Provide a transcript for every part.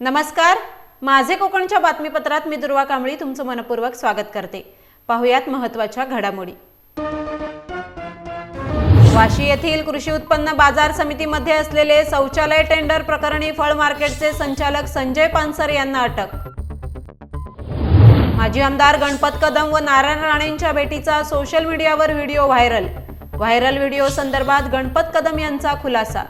नमस्कार. माझे कोकणच्या बातमीपत्रात मी दुर्वा कांबळी तुमचं मनपूर्वक स्वागत करते. पाहुयात महत्त्वाच्या घडामोडी. वाशी येथील कृषी उत्पन्न बाजार समितीमध्ये असलेले शौचालय टेंडर प्रकरणी फळ मार्केटचे संचालक संजय पानसर यांना अटक. माजी आमदार गणपत कदम व नारायण राणेंच्या भेटीचा सोशल मीडियावर व्हिडिओ व्हायरल. व्हायरल व्हिडिओ संदर्भात गणपत कदम यांचा खुलासा.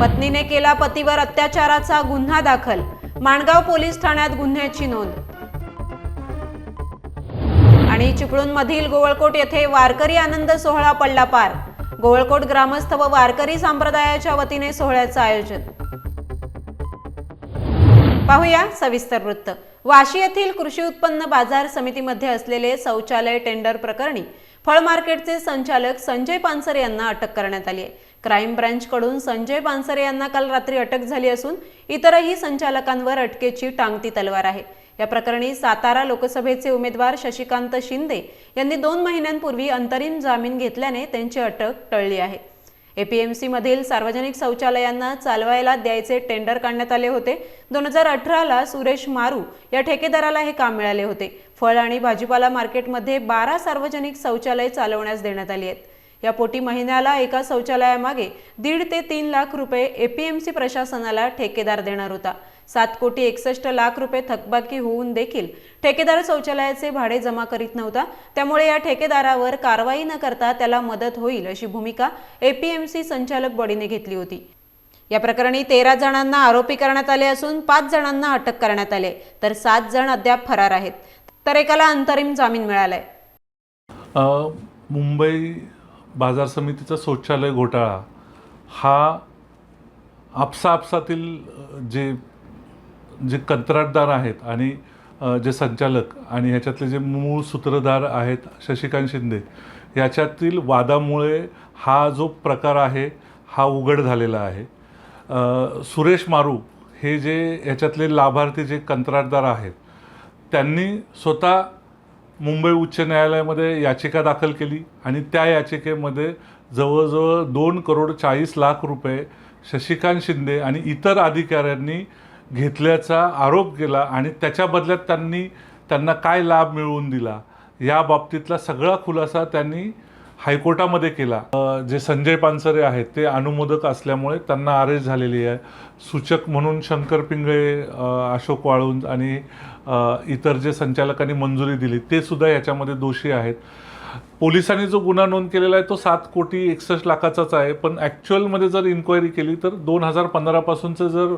पत्नीने केला पतीवर अत्याचाराचा गुन्हा दाखल. माणगाव पोलीस ठाण्यात गुन्ह्याची नोंद. आणि चिपळूणमधील गोवळकोट येथे वारकरी आनंद सोहळा पडला पार. गोवळकोट ग्रामस्थ व वारकरी संप्रदायाच्या वतीने सोहळ्याचं आयोजन. पाहूया सविस्तर वृत्त. वाशी येथील कृषी उत्पन्न बाजार समितीमध्ये असलेले शौचालय टेंडर प्रकरणी फळ मार्केटचे संचालक संजय पानसर यांना अटक करण्यात आली आहे. क्राईम ब्रँचकडून संजय पानसरे यांना काल रात्री अटक झाली असून इतरही संचालकांवर अटकेची टांगती तलवार आहे. या प्रकरणी सातारा लोकसभेचे उमेदवार शशिकांत शिंदे यांनी दोन महिन्यांपूर्वी अंतरिम जामीन घेतल्याने त्यांची अटक टळली आहे. एपीएमसी मधील सार्वजनिक शौचालयांना चालवायला द्यायचे टेंडर काढण्यात आले होते. दोन हजार अठराला सुरेश मारू या ठेकेदाराला हे काम मिळाले होते. फळ आणि भाजीपाला मार्केटमध्ये बारा सार्वजनिक शौचालय चालवण्यास देण्यात आली आहेत. या पोटी महिन्याला एका शौचालयामागे दीड ते तीन लाख रुपये एपीएमसी प्रशासनाला ठेकेदार देणार होता. सात कोटी एकसष्ट लाख रुपये थकबाकी होऊन देखील ठेकेदार शौचालयाचे भाडे जमा करीत नव्हता. त्यामुळे या ठेकेदारावर कारवाई न करता त्याला मदत होईल अशी भूमिका एपीएमसी संचालक बॉडीने घेतली होती. या प्रकरणी तेरा जणांना आरोपी करण्यात आले असून पाच जणांना अटक करण्यात आले तर सात जण अद्याप फरार आहेत. तर एकाला अंतरिम जामीन मिळालाय. मुंबई बाजार समितीचा शौचालय घोटाळा हा आपसा आपसातील जे जे कंत्राटदार आहेत आणि जे संचालक आणि ह्याच्यातले जे मूळ सूत्रधार आहेत शशिकांत शिंदे याच्यातील वादामुळे हा जो प्रकार आहे हा उघड झालेला आहे. सुरेश मारू हे जे ह्याच्यातले लाभार्थी जे कंत्राटदार आहेत त्यांनी स्वतः मुंबई उच्च न्यायालयामध्ये याचिका दाखल केली आणि त्या याचिकेमध्ये जवळजवळ दोन करोड चाळीस लाख रुपये शशिकांत शिंदे आणि इतर अधिकाऱ्यांनी घेतल्याचा आरोप केला आणि त्याच्या बदल्यात त्यांनी त्यांना काय लाभ मिळवून दिला या बाबतीतला सगळा खुलासा त्यांनी हायकोर्टामध्ये केला. जे संजय पानसरे आहेत ते अनुमोदक असल्यामुळे त्यांना अरेस्ट झालेली आहे. सूचक म्हणून शंकर पिंगळे अशोक वाळुंज आणि इतर जे संचालकांनी मंजुरी दिली ते सुद्धा याच्यामध्ये दोषी आहेत. पोलिसांनी जो गुन्हा नोंद केलेला आहे तो सात कोटी एकसष्ट लाखाचाच आहे पण ॲक्च्युअलमध्ये जर इन्क्वायरी केली तर दोन हजार पंधरापासूनचं जर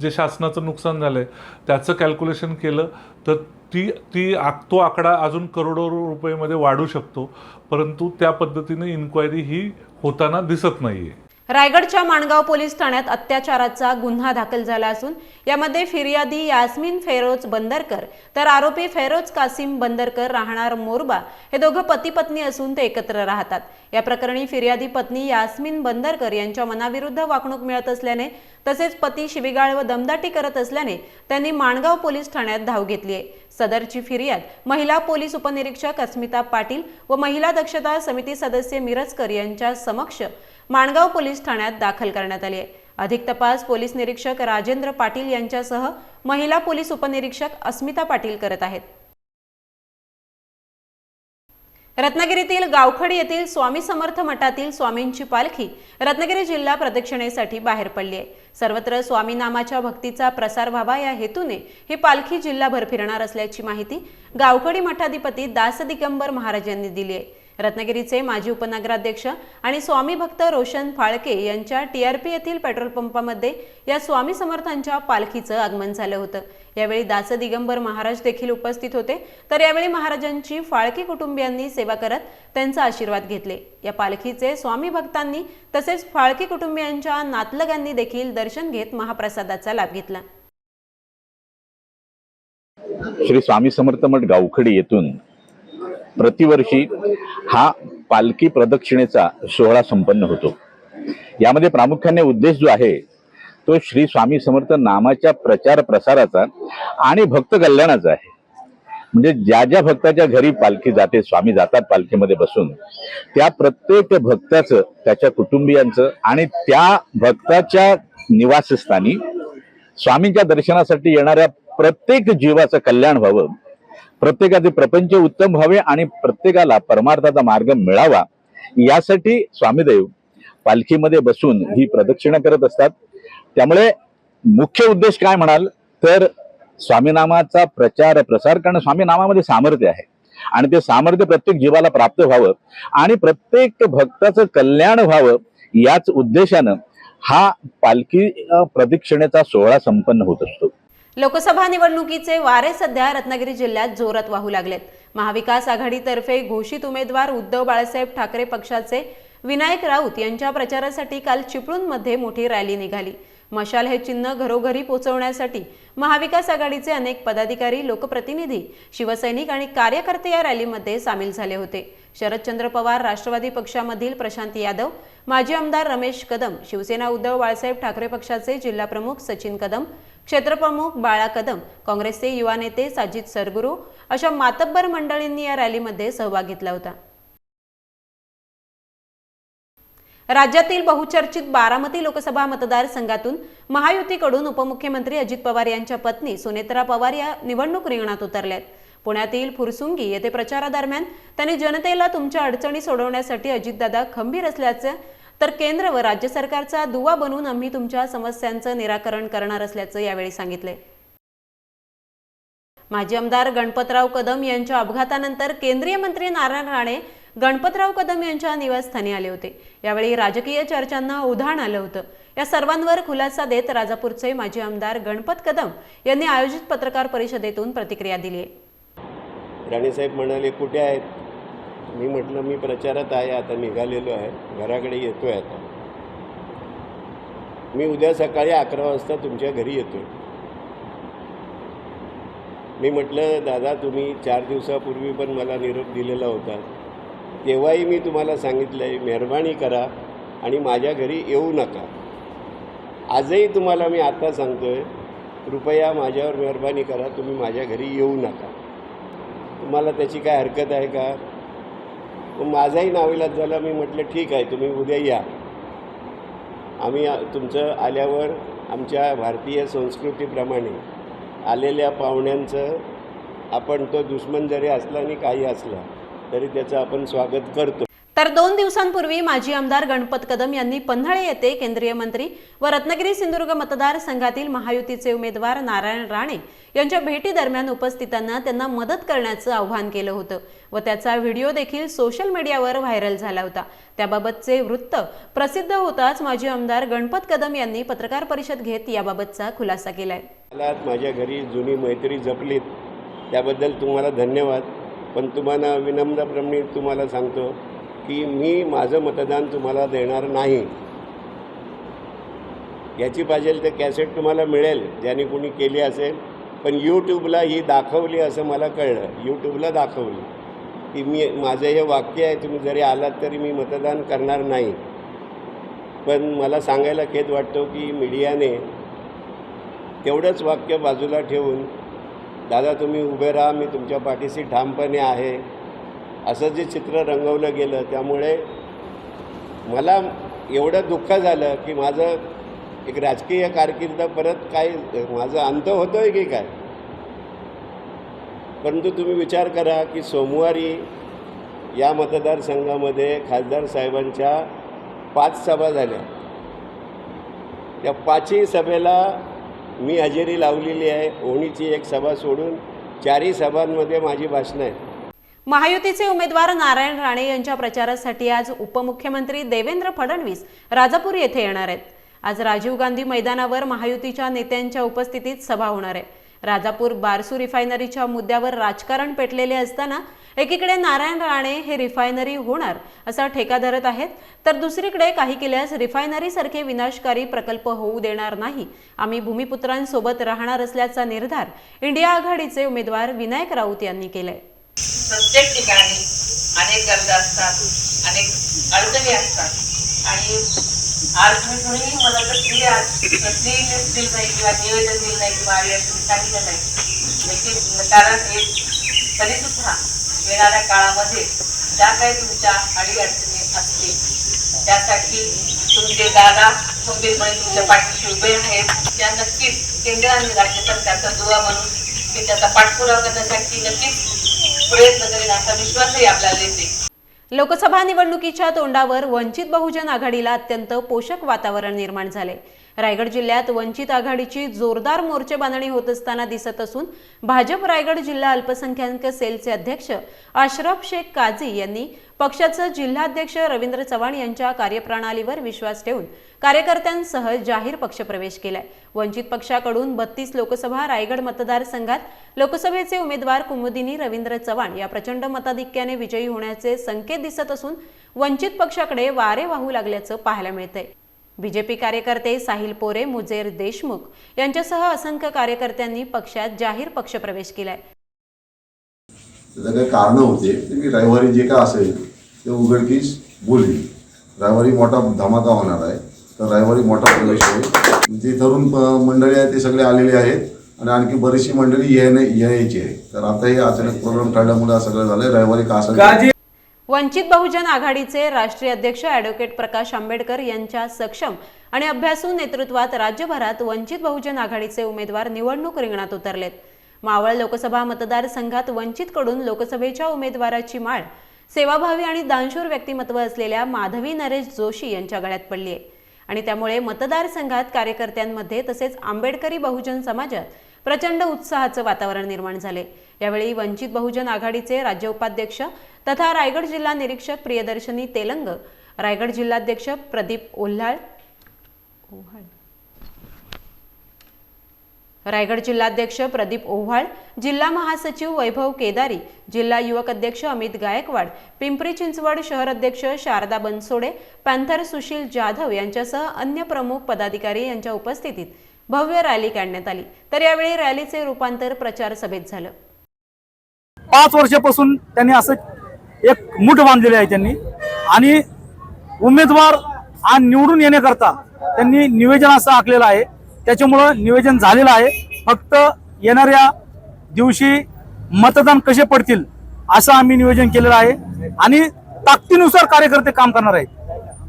जे शासनाचं नुकसान झालं आहे त्याचं कॅल्क्युलेशन केलं तर ती ती आक तो आकडा अजून करोडो रुपयेमध्ये वाढू शकतो. परंतु त्या पद्धतीने इन्क्वायरी ही होताना दिसत नाही आहे रायगडच्या माणगाव पोलीस ठाण्यात अत्याचाराचा गुन्हा दाखल झाला असून यामध्ये फिर्यादी यास्मिन फेरोज बंदरकर तर आरोपी फेरोज कासिम बंदरकर राहणार मोरबा हे दोघं पती पत्नी असून ते एकत्र राहतात. या प्रकरणी फिर्यादी पत्नी यास्मिन बंदरकर यांच्या मनाविरुद्ध वागणूक मिळत असल्याने तसेच पती शिवीगाळ व दमदाटी करत असल्याने त्यांनी माणगाव पोलीस ठाण्यात धाव घेतली आहे. सदरची फिर्याद महिला पोलीस उपनिरीक्षक अस्मिता पाटील व महिला दक्षता समिती सदस्य मिरजकर यांच्या समक्ष माणगाव पोलीस ठाण्यात दाखल करण्यात आली आहे. अधिक तपास पोलीस निरीक्षक राजेंद्र पाटील यांच्यासह महिला पोलीस उपनिरीक्षक अस्मिता पाटील करत आहेत. रत्नागिरीतील गावखडी येथील स्वामी समर्थ मठातील स्वामींची पालखी रत्नागिरी जिल्हा प्रदक्षिणेसाठी बाहेर पडली आहे. सर्वत्र स्वामी नामाच्या भक्तीचा प्रसार व्हावा या हेतूने ही पालखी जिल्हाभर फिरणार असल्याची माहिती गावखडी मठाधिपती दास दिगंबर महाराज यांनी दिली आहे. रत्नागिरीचे माजी उपनगराध्यक्ष आणि स्वामी भक्त रोशन फाळके यांच्या टी आर पी येथील पेट्रोल पंपामध्ये या स्वामी समर्थांच्या पालखीचं आगमन झालं होतं. यावेळी दास दिगंबर महाराज देखील उपस्थित होते. तर यावेळी महाराजांची फाळके कुटुंबियांनी सेवा करत त्यांचा आशीर्वाद घेतले. या पालखीचे स्वामी भक्तांनी तसेच फाळके कुटुंबियांच्या नातलगांनी देखील दर्शन घेत महाप्रसादाचा लाभ घेतला. श्री स्वामी समर्थ मठ गावखडी येथून प्रतिवर्षी हा पालखी प्रदक्षिणेचा सोहळा संपन्न होतो. यामध्ये प्रामुख्याने उद्देश जो आहे तो श्री स्वामी समर्थ नामाच्या प्रचार प्रसाराचा आणि भक्त कल्याणाचा आहे. म्हणजे ज्या ज्या भक्ताच्या घरी पालखी जाते स्वामी जातात पालखीमध्ये बसून त्या प्रत्येक भक्ताचं त्याच्या कुटुंबियांचं आणि त्या भक्ताच्या निवासस्थानी स्वामींच्या दर्शनासाठी येणाऱ्या प्रत्येक जीवाचं कल्याण व्हावं प्रत्येकाचे प्रपंच उत्तम व्हावे आणि प्रत्येकाला परमार्थाचा मार्ग मिळावा यासाठी स्वामीदेव पालखीमध्ये बसून ही प्रदक्षिणा करत असतात. त्यामुळे मुख्य उद्देश काय म्हणाल? तर स्वामीनामाचा प्रचार प्रसार कारण. स्वामीनामामध्ये सामर्थ्य आहे आणि ते सामर्थ्य प्रत्येक जीवाला प्राप्त व्हावं आणि प्रत्येक भक्ताचं कल्याण व्हावं याच उद्देशानं हा पालखी प्रदक्षिणेचा सोहळा संपन्न होत असतो. लोकसभा निवडणुकीचे वारे सध्या रत्नागिरी जिल्ह्यात जोरात वाहू लागलेत. महाविकास आघाडीतर्फे घोषित उमेदवार उद्धव बाळासाहेब ठाकरे पक्षाचे विनायक राऊत यांच्या प्रचारासाठी काल चिपळूणमध्ये मोठी रॅली निघाली. मशाल हे चिन्ह घरोघरी पोहोचवण्यासाठी महाविकास आघाडीचे अनेक पदाधिकारी लोकप्रतिनिधी शिवसैनिक आणि कार्यकर्ते या रॅलीमध्ये सामील झाले होते. शरदचंद्र पवार राष्ट्रवादी पक्षामधील प्रशांत यादव माजी आमदार रमेश कदम शिवसेना उद्धव बाळासाहेब ठाकरे पक्षाचे जिल्हाप्रमुख सचिन कदम क्षेत्रप्रमुख बाळा कदम काँग्रेसचे युवा नेते साजिद सरगुरू अशा मातब्बर मंडळींनी या रॅलीमध्ये सहभाग घेतला होता. राज्यातील बहुचर्चित बारामती लोकसभा मतदारसंघातून महायुतीकडून उपमुख्यमंत्री अजित पवार यांच्या पत्नी सुनेत्रा पवार या निवडणूक रिंगणात उतरल्यात. पुण्यातील फुरसुंगी येथे प्रचारादरम्यान त्यांनी जनतेला तुमच्या अडचणी सोडवण्यासाठी अजितदादा खंबीर असल्याचं तर केंद्र व राज्य सरकारचा दुवा बनून आम्ही तुमच्या समस्यांचं निराकरण करणार असल्याचं यावेळी सांगितलंय माजी आमदार गणपतराव कदम यांच्या अपघातानंतर केंद्रीय मंत्री नारायण राणे गणपतराव कदम यांच्या निवासस्थानी आले होते. यावेळी राजकीय चर्चांना उधाण आलं होतं. या सर्वांवर खुलासा देत राजापूरचे माजी आमदार गणपत कदम यांनी आयोजित पत्रकार परिषदेतून प्रतिक्रिया दिली आहे. राणेसाहेब म्हणाले कुठे आहेत? मी म्हटलं मी प्रचारात आहे आता निघालेलो आहे. घराकडे येतो आहे आता. मी उद्या सकाळी अकरा वाजता तुमच्या घरी येतो मी म्हटलं दादा तुम्ही चार दिवसापूर्वी पण मला निरोप दिलेला होता. तेव्हाही मी तुम्हाला सांगितलं आहे मेहरबानी करा आणि माझ्या घरी येऊ नका. आजही तुम्हाला मी आता सांगतो आहे कृपया माझ्यावर मेहरबानी करा तुम्ही माझ्या घरी येऊ नका. तुम्हाला त्याची काय हरकत आहे का? मग माझाही नाविलाज झाला मी म्हटलं ठीक आहे तुम्ही उद्या या. आम्ही तुमचं आल्यावर आमच्या भारतीय संस्कृतीप्रमाणे आलेल्या पाहुण्यांचं आपण तो दुश्मन जरी असला आणि काही असला तरी त्याचं आपण स्वागत करतो. तर दोन दिवसांपूर्वी माजी आमदार गणपत कदम यांनी पन्हाळे येथे केंद्रीय मंत्री व रत्नागिरी सिंधुदुर्ग मतदारसंघातील महायुतीचे उमेदवार नारायण राणे यांच्या भेटीदरम्यान उपस्थितांना त्यांना मदत करण्याचं आवाहन केलं होतं व त्याचा व्हिडिओ देखील सोशल मीडियावर व्हायरल झाला होता. त्याबाबतचे वृत्त प्रसिद्ध होताच माजी आमदार गणपत कदम यांनी पत्रकार परिषद घेत याबाबतचा खुलासा केलाय. माझ्या घरी जुनी मैत्री जपलीत. त्याबद्दल तुम्हाला धन्यवाद. पण तुम्हाला विनम्रप्रमाणे तुम्हाला सांगतो की मी माझं मतदान तुम्हाला देणार नाही. याची पाहिजे ते कॅसेट तुम्हाला मिळेल ज्याने कोणी केली असेल. पण यूट्यूबला ही दाखवली असं मला कळलं. यूट्यूबला दाखवली. की मी माझं हे वाक्य आहे तुम्ही जरी आलात तरी मी मतदान करणार नाही. पण मला सांगायला खेद वाटतो की मीडियाने तेवढंच वाक्य बाजूला ठेवून दादा तुम्ही उभे राहा मी तुमच्या पाठीशी ठामपणे आहे. असं जे चित्र रंगवलं गेलं त्यामुळे मला एवढं दुःख झालं की माझं एक राजकीय कारकीर्द परत काय माझं अंत होतो आहे की काय? परंतु तुम्ही विचार करा की सोमवारी या मतदारसंघामध्ये खासदार साहेबांच्या पाच सभा झाल्या. त्या पाचही सभेला मी हजेरी लावलेली आहे. ओणीची एक सभा सोडून चारही सभांमध्ये माझी भाषणं आहेत. महायुतीचे उमेदवार नारायण राणे यांच्या प्रचारासाठी आज उपमुख्यमंत्री देवेंद्र फडणवीस राजापूर येथे येणार आहेत. आज राजीव गांधी मैदानावर महायुतीच्या नेत्यांच्या उपस्थितीत सभा होणार आहे. राजापूर बारसू रिफायनरीच्या मुद्द्यावर राजकारण पेटलेले असताना एकीकडे नारायण राणे हे रिफायनरी होणार असा ठेका धरत आहेत तर दुसरीकडे काही केल्यास रिफायनरीसारखे विनाशकारी प्रकल्प होऊ देणार नाही. आम्ही भूमिपुत्रांसोबत राहणार असल्याचा निर्धार इंडिया आघाडीचे उमेदवार विनायक राऊत यांनी केलाय. प्रत्येक ठिकाणी अनेक गरजा असतात अनेक अडचणी असतात. आणि आज मी कुणीही मला कसली आज कसलीही लिस्ट दिली नाही किंवा निवेदन दिलं नाही किंवा आधी सांगितलं नाही. लेकिन कारण हे तरीसुद्धा येणाऱ्या काळामध्ये ज्या काही तुमच्या अडी अडचणी असतील त्यासाठी तुमचे दादा खंबीरपणे तुमच्या पाठीशी उभे आहेत. त्या नक्कीच केंद्र आणि राज्य सरकारचा दुवा म्हणून त्याचा पाठपुरावा करण्यासाठी नक्कीच प्रयत्न करेन असा विश्वासही आपल्याला येते. लोकसभा निवडणुकीच्या तोंडावर वंचित बहुजन आघाडीला अत्यंत पोषक वातावरण निर्माण झाले. रायगड जिल्ह्यात वंचित आघाडीची जोरदार मोर्चे बांधणी होत असताना दिसत असून भाजप रायगड जिल्हा अल्पसंख्याक सेलचे अध्यक्ष अशरफ शेख काझी यांनी पक्षाचं जिल्हाध्यक्ष रवींद्र चव्हाण यांच्या कार्यप्रणालीवर विश्वास ठेवून कार्यकर्त्यांसह जाहीर पक्षप्रवेश केलाय. वंचित पक्षाकडून बत्तीस लोकसभा रायगड मतदारसंघात लोकसभेचे उमेदवार कुमुदिनी रवींद्र चव्हाण या प्रचंड मताधिक्याने विजयी होण्याचे संकेत दिसत असून वंचित पक्षाकडे वारे वाहू लागल्याचं पाहायला मिळतंय. बीजेपी कार्यकर्ते साहिल पोरे मुजेर देशमुख यांच्यासह असंख्य कार्यकर्त्यांनी पक्षात जाहीर पक्षप्रवेश केलाय. त्याचं काही कारणं होते. ते मी रविवारी जे काय असेल ते उघडकीस बोलली. रविवारी मोठा धमाका होणार आहे. तर रविवारी मोठा प्रवेश होईल. जे तरुण प- मंडळी आहे ते सगळे आलेले आहेत आणि आणखी बरीचशी मंडळी येणे यायची आहे. तर आता हे अचानक प्रॉब्लेम ठरल्यामुळे सगळं झालंय. रविवारी का असं वंचित बहुजन आघाडीचे राष्ट्रीय अध्यक्ष ॲडव्होकेट प्रकाश आंबेडकर यांच्या सक्षम आणि अभ्यासू नेतृत्वात राज्यभरात वंचित बहुजन आघाडीचे उमेदवार निवडणूक रिंगणात उतरलेत. मावळ लोकसभा मतदारसंघात वंचितकडून लोकसभेच्या उमेदवाराची माळ सेवाभावी आणि दानशूर व्यक्तिमत्व असलेल्या माधवी नरेश जोशी यांच्या गळ्यात पडली आहे. आणि त्यामुळे मतदारसंघात कार्यकर्त्यांमध्ये तसेच आंबेडकरी बहुजन समाजात प्रचंड उत्साहाचं वातावरण निर्माण झाले यावेळी वंचित बहुजन आघाडीचे राज्य उपाध्यक्ष तथा रायगड जिल्हा निरीक्षक प्रियदर्शनी तेलंग रायगड जिल्हाध्यक्ष प्रदीप ओल्हाळ ओव्हाळ रायगड जिल्हाध्यक्ष प्रदीप ओव्हाळ जिल्हा महासचिव वैभव केदारी जिल्हा युवक अध्यक्ष अमित गायकवाड पिंपरी चिंचवड शहर अध्यक्ष शारदा बनसोडे पॅन्थर सुशील जाधव यांच्यासह अन्य प्रमुख पदाधिकारी यांच्या उपस्थितीत भव्य रॅली काढण्यात आली. तर यावेळी रॅलीचे रूपांतर प्रचार सभेत झालं. पाच वर्षापासून त्यांनी असं एक मूठ बांधलेली आहे त्यांनी. आणि उमेदवार हा निवडून येण्याकरता त्यांनी निवेदन असं आखलेलं आहे. त्याच्यामुळं निवेदन झालेलं आहे. फक्त येणाऱ्या दिवशी मतदान कसे पडतील असं आम्ही नियोजन केलेलं आहे. आणि ताकदीनुसार कार्यकर्ते काम करणार आहेत.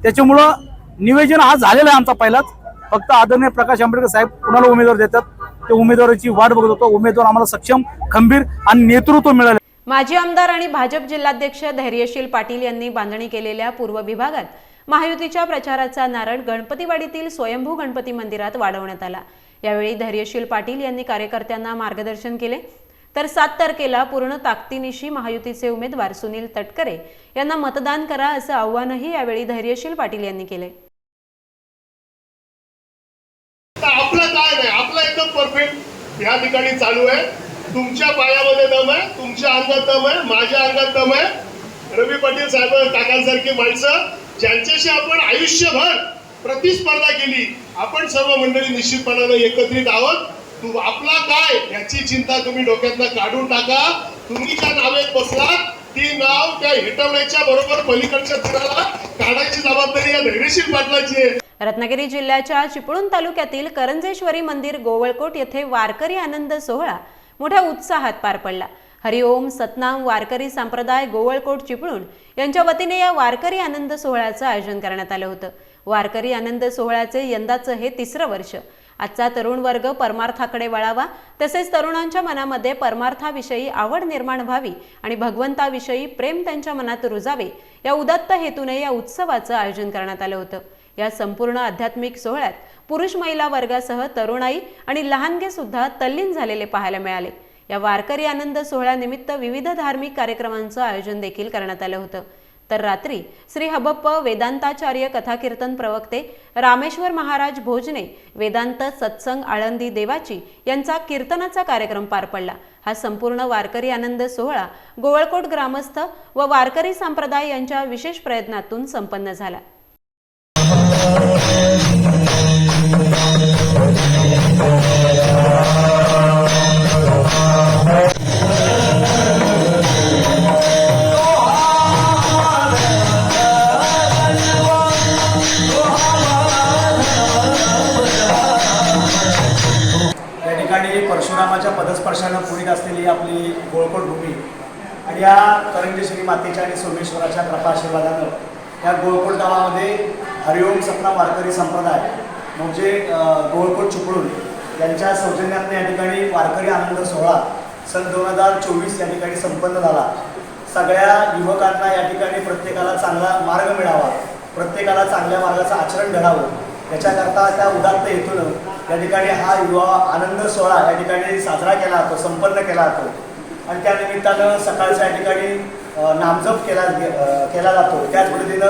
त्याच्यामुळं निवेदन हा झालेला आहे आमचा पहिलाच. फक्त आदरणीय प्रकाश आंबेडकर साहेब कुणाला उमेदवार देतात? ते उमेदवाराची वाट बघत होतो. उमेदवार आम्हाला सक्षम खंबीर आणि नेतृत्व मिळालं. माजी आमदार आणि भाजप जिल्हाध्यक्ष धैर्यशील पाटील यांनी बांधणी केलेल्या पूर्व विभागात महायुतीच्या प्रचाराचा नारळ गणपतीवाडीतील स्वयंभू गणपती मंदिरात वाढवण्यात आला. यावेळी धैर्यशील पाटील यांनी कार्यकर्त्यांना मार्गदर्शन केले. तर सात तारखेला पूर्ण ताकदीनिशी महायुतीचे उमेदवार सुनील तटकरे यांना मतदान करा असं आव्हानही यावेळी धैर्यशील पाटील यांनी केले. आपलं काय नाही एकदम परफेक्ट. या ठिकाणी चालू आहे. तुमच्या पायामध्ये दम आहे तुमच्या अंगात दम आहे माझ्या अंगात दम आहे. रवी पाटील साहेब काकांसारखी माणसं ज्यांच्याशी आपण आयुष्यभर प्रतिस्पर्धा केली आपण सर्व मंडळी निश्चितपणाने एकत्रित आहोत. तू आपला काय याची चिंता तुम्ही डोक्यातनं काढून टाका. तुम्ही ज्या नावेत बसलात ती नाव त्या हिटवण्याच्या बरोबर पलीकडच्या थराला काढायची जबाबदारी या धैर्यशील पाटलाची आहे. रत्नागिरी जिल्ह्याच्या चिपळूण तालुक्यातील करंजेश्वरी मंदिर गोवळकोट येथे वारकरी आनंद सोहळा मोठ्या उत्साहात पार पडला. हरिओम सतनाम वारकरी संप्रदाय गोवळकोट चिपळूण यांच्या वतीने या वारकरी आनंद सोहळ्याचं आयोजन करण्यात आलं होतं. वारकरी आनंद सोहळ्याचे यंदाचं हे तिसरं वर्ष. आजचा तरुण वर्ग परमार्थाकडे वळावा तसेच तरुणांच्या मनामध्ये परमार्थाविषयी आवड निर्माण व्हावी आणि भगवंताविषयी प्रेम त्यांच्या मनात रुजावे या उदत्त हेतूने या उत्सवाचं आयोजन करण्यात आलं होतं. या संपूर्ण आध्यात्मिक सोहळ्यात पुरुष महिला वर्गासह तरुणाई आणि लहानगे सुद्धा तल्लीन झालेले पाहायला मिळाले. या वारकरी आनंद सोहळ्यानिमित्त विविध धार्मिक कार्यक्रमांचं आयोजन देखील करण्यात आलं होतं. तर रात्री श्री हबप्प वेदांताचार्य कथाकीर्तन प्रवक्ते रामेश्वर महाराज भोजने वेदांत सत्संग आळंदी देवाची यांचा कीर्तनाचा कार्यक्रम पार पडला. हा संपूर्ण वारकरी आनंद सोहळा गोवळकोट ग्रामस्थ व वारकरी संप्रदाय यांच्या विशेष प्रयत्नातून संपन्न झाला. या करंजेश्वरी मातेच्या आणि सोमेश्वराच्या कृपाशीर्वादानं या गोळकोट गावामध्ये हरिओम सपना वारकरी संप्रदाय म्हणजे गोळकोट चिपळूण यांच्या सौजन्यातून या ठिकाणी वारकरी आनंद सोहळा सन दोन हजार चोवीस या ठिकाणी संपन्न झाला. सगळ्या युवकांना या ठिकाणी प्रत्येकाला चांगला मार्ग मिळावा प्रत्येकाला चांगल्या मार्गाचं आचरण घडावं याच्याकरता त्या उदात्त हेतूनं या ठिकाणी हा युवा आनंद सोहळा या ठिकाणी साजरा केला जातो संपन्न केला जातो. आणि त्या निमित्तानं सकाळच्या या ठिकाणी नामजप केला गे- केला जातो. त्याच पद्धतीनं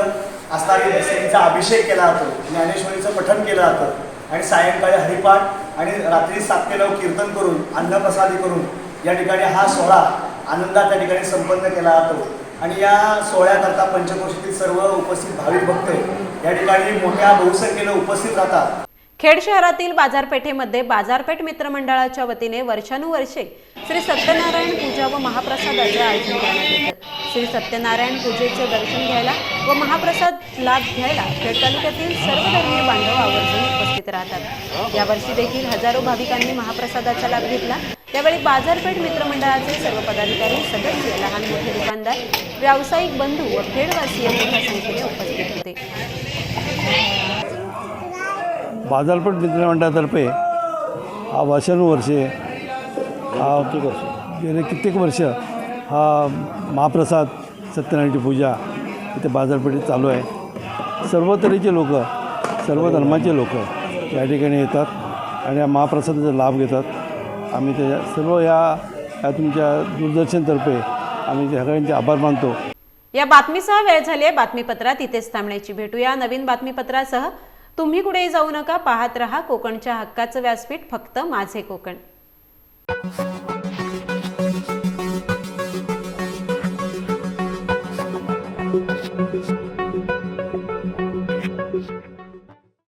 असणारी देसाईंचा अभिषेक केला जातो. ज्ञानेश्वरीचं पठण केलं जातं. आणि सायंकाळी हरिपाठ आणि रात्री सात ते नऊ कीर्तन करून अन्नप्रसादी करून या ठिकाणी हा सोहळा आनंदात त्या ठिकाणी संपन्न केला जातो. आणि या सोहळ्याकरता पंचकोशीतील सर्व उपस्थित भाविक भक्त या ठिकाणी मोठ्या बहुसंख्येनं उपस्थित राहतात. खेड शहरातील बाजारपेठेमध्ये बाजारपेठ मित्रमंडळाच्या वतीने वर्षानुवर्षे श्री सत्यनारायण पूजा व महाप्रसादाचे आयोजन करण्यात येतं. श्री सत्यनारायण पूजेचे दर्शन घ्यायला व महाप्रसाद लाभ घ्यायला खेड तालुक्यातील सर्व धर्मीय बांधव आवर्जून उपस्थित राहतात. यावर्षी देखील हजारो भाविकांनी महाप्रसादाचा लाभ घेतला. त्यावेळी बाजारपेठ मित्रमंडळाचे सर्व पदाधिकारी सदस्य लहान मोठे दुकानदार व्यावसायिक बंधू व खेडवासीय मोठ्या संख्येने उपस्थित होते. बाजारपेठ मित्रमंडळातर्फे हा वर्षानुवर्षे हा गेले कित्येक वर्ष हा महाप्रसाद सत्यनारायणची पूजा इथे बाजारपेठेत चालू आहे. सर्व तऱ्हेचे लोक सर्व धर्माचे लोक या ठिकाणी येतात आणि या महाप्रसादाचा लाभ घेतात. आम्ही त्याच्या सर्व या या तुमच्या दूरदर्शनतर्फे आम्ही सगळ्यांचे आभार मानतो. या बातमीसह वेळ झाली आहे. बातमीपत्रात इथेच थांबण्याची भेटूया. नवीन बातमीपत्रासह तुम्ही कुठेही जाऊ नका पाहत रहा. कोकणच्या हक्काचं व्यासपीठ फक्त माझे कोकण.